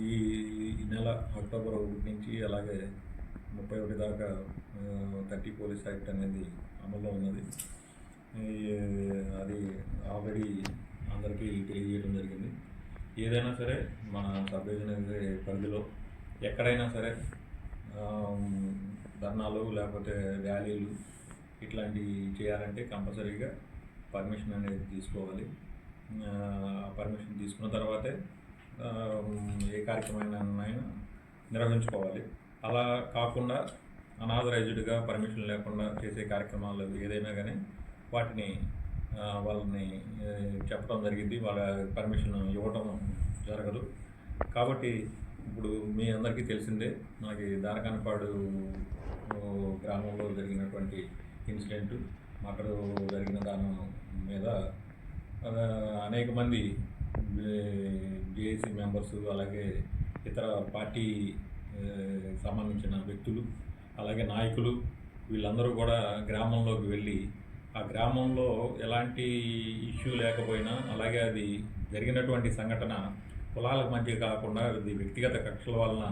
ఈ నెల అక్టోబర్ నుంచి అలాగే ముప్పై ఒకటి దాకా థర్టీ పోలీస్ యాక్ట్ అనేది అమల్లో ఉన్నది. అది ఆల్రెడీ అందరికీ తెలియజేయడం జరిగింది. ఏదైనా సరే మన సబ్ పరిధిలో ఎక్కడైనా సరే ధర్నాలు లేకపోతే ర్యాలీలు ఇట్లాంటివి చేయాలంటే కంపల్సరీగా పర్మిషన్ అనేది తీసుకోవాలి. పర్మిషన్ తీసుకున్న తర్వాతే ఏ కార్యక్రమాన్ని నిర్వహించుకోవాలి. అలా కాకుండా అనాథరైజ్డ్గా పర్మిషన్ లేకుండా చేసే కార్యక్రమాలు ఏదైనా కానీ వాటిని వాళ్ళని చెప్పడం జరిగింది. వాళ్ళ పర్మిషన్ ఇవ్వటం జరగదు. కాబట్టి ఇప్పుడు మీ అందరికీ తెలిసిందే నాకు దారకానపాడు గ్రామంలో జరిగినటువంటి ఇన్సిడెంట్ అక్కడ జరిగిన దాని మీద అనేక మంది జేఏసీ మెంబర్స్ అలాగే ఇతర పార్టీ సంబంధించిన వ్యక్తులు అలాగే నాయకులు వీళ్ళందరూ కూడా గ్రామంలోకి వెళ్ళి ఆ గ్రామంలో ఎలాంటి ఇష్యూ లేకపోయినా అలాగే అది జరిగినటువంటి సంఘటన కులాల మధ్య కాకుండా అది వ్యక్తిగత కక్షల వలన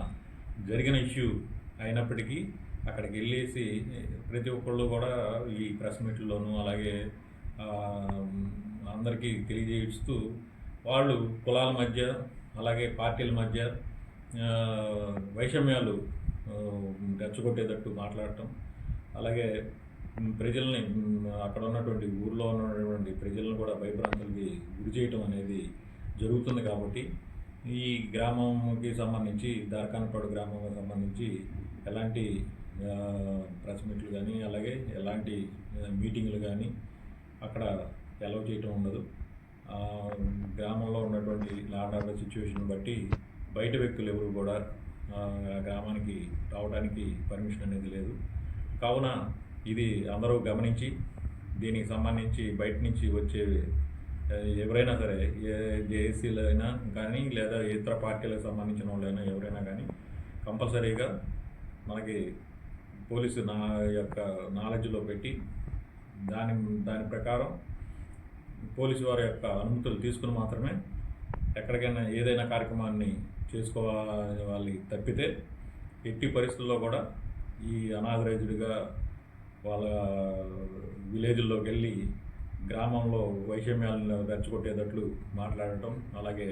జరిగిన ఇష్యూ అయినప్పటికీ అక్కడికి వెళ్ళేసి ప్రతి ఒక్కళ్ళు కూడా ఈ ప్రెస్ మీట్లోనూ అలాగే అందరికీ తెలియజేస్తూ వాళ్ళు కులాల మధ్య అలాగే పార్టీల మధ్య వైషమ్యాలు ఆ, రెచ్చగొట్టేటట్టు మాట్లాడటం అలాగే ప్రజల్ని అక్కడ ఉన్నటువంటి ఊర్లో ఉన్నటువంటి ప్రజలను కూడా భయభ్రాంతులకి గురి చేయటం అనేది జరుగుతుంది కాబట్టి ఈ గ్రామంకి సంబంధించి దారకానపాడు గ్రామంకి సంబంధించి ఎలాంటి ప్రెస్ మీట్లు కానీ అలాగే ఎలాంటి మీటింగ్లు కానీ అక్కడ అలౌ చేయటం ఉండదు. గ్రామంలో ఉన్నటువంటి లాండ్ ఆర్డర్ సిచ్యువేషన్ బట్టి బయట వ్యక్తులు ఎవరు కూడా గ్రామానికి రావడానికి పర్మిషన్ అనేది లేదు. కావున ఇది అందరూ గమనించి దీనికి సంబంధించి బయట నుంచి వచ్చే ఎవరైనా సరే ఏ జేఏసీలు అయినా కానీ లేదా ఇతర పార్టీలకు సంబంధించిన వాళ్ళైనా ఎవరైనా కానీ కంపల్సరీగా మనకి పోలీసు నా యొక్క నాలెడ్జ్లో పెట్టి దాని దాని ప్రకారం పోలీసు వారి యొక్క అనుమతులు తీసుకుని మాత్రమే ఎక్కడికైనా ఏదైనా కార్యక్రమాన్ని చేసుకోవాలి తప్పితే ఎట్టి పరిస్థితుల్లో కూడా ఈ అనాథరైజ్డ్గా వాళ్ళ విలేజ్లోకి వెళ్ళి గ్రామంలో వైషమ్యాలను రెచ్చగొట్టేటట్లు మాట్లాడటం అలాగే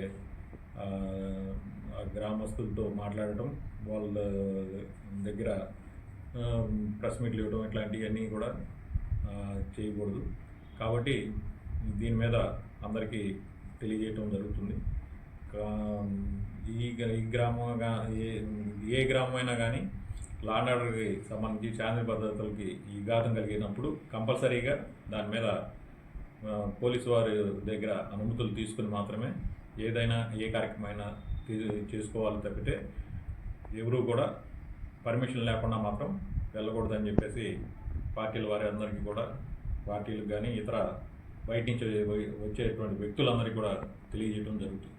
గ్రామస్తులతో మాట్లాడటం వాళ్ళ దగ్గర ప్రెస్ మీట్లు ఇవ్వడం ఇట్లాంటివన్నీ కూడా చేయకూడదు. కాబట్టి దీని మీద అందరికీ తెలియజేయటం జరుగుతుంది. ఈ ఈ గ్రామం ఏ ఏ గ్రామం అయినా కానీ లాండ్ ఆర్డర్కి సంబంధించి శాంతి భద్రతలకి ఈ ఘాతం కలిగినప్పుడు కంపల్సరీగా దాని మీద పోలీసు వారి దగ్గర అనుమతులు తీసుకుని మాత్రమే ఏదైనా ఏ కార్యక్రమమైనా చేసుకోవాలి తప్పితే ఎవరు కూడా పర్మిషన్ లేకుండా మాత్రం వెళ్ళకూడదని చెప్పేసి పార్టీల వారి అందరికీ కూడా పార్టీలకు కానీ ఇతర బయట నుంచి వచ్చేటువంటి వ్యక్తులందరికీ కూడా తెలియజేయడం జరుగుతుంది.